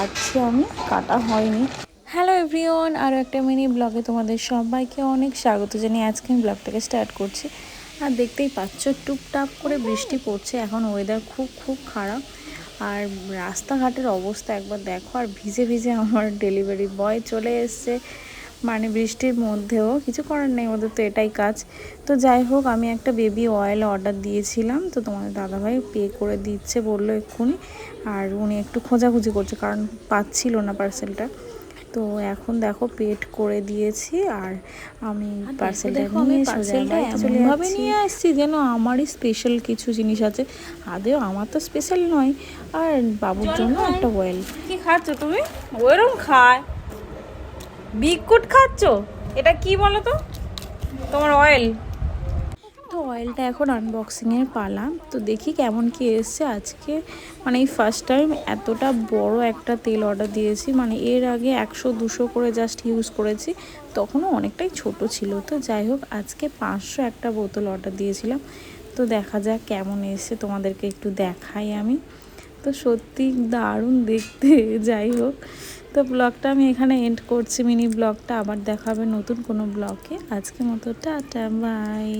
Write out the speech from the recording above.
কাটছি আমি, কাটা হয়নি। হ্যালো এভরিওয়ান আরও একটা মিনি ব্লগে তোমাদের সবাইকে অনেক স্বাগত জানিয়ে আজকে আমি ব্লগটাকে স্টার্ট করছি। আর দেখতেই পাচ্ছ টুপটাপ করে বৃষ্টি পড়ছে, এখন ওয়েদার খুব খুব খারাপ। আর রাস্তাঘাটের অবস্থা একবার দেখো, আর ভিজে ভিজে আমার ডেলিভারি বয় চলে এসছে। মানে বৃষ্টির মধ্যেও কিছু করার নেই ওদের তো এটাই কাজ। তো যাই হোক আমি একটা বেবি অয়েল অর্ডার দিয়েছিলাম তো তোমাদের দাদাভাই পে করে দিচ্ছে বলল এক্ষুনি আর উনি একটু খোঁজাখুঁজি করছে কারণ পাচ্ছিল না পার্সেলটা। তো এখন দেখো পেড করে দিয়েছি আর আমি পার্সেলটা নিয়ে এমনভাবে নিয়ে আসছি যেন আমারই স্পেশাল কিছু জিনিস আছে। আদেও আমার তো স্পেশাল নয় আর বাবুর জন্য একটা অয়েল কি খাচ্ছ তুমি? ওরম খায়। বিকুট খাচ্ছ? এটা কি বলো তো? তোমার অয়েল তো অয়েলটা এখন আনবক্সিংয়ের পালা। তো দেখি কেমন কি এসছে। আজকে মানে এই ফার্স্ট টাইম এতটা বড় একটা তেল অর্ডার দিয়েছি। মানে এর আগে একশো দুশো করে জাস্ট ইউজ করেছি। তখনও অনেকটাই ছোট ছিল। তো যাই হোক, আজকে পাঁচশো একটা বোতল অর্ডার দিয়েছিলাম। তো দেখা যাক কেমন এসছে। তোমাদেরকে একটু দেখাই আমি। তো সত্যি দারুণ দেখতে। যাই হোক তো ব্লগটা আমি এখানে এন্ড করছি, মিনি ব্লগটা আবার দেখাবে নতুন কোনো ব্লগে। আজকে মতো টাটা বাই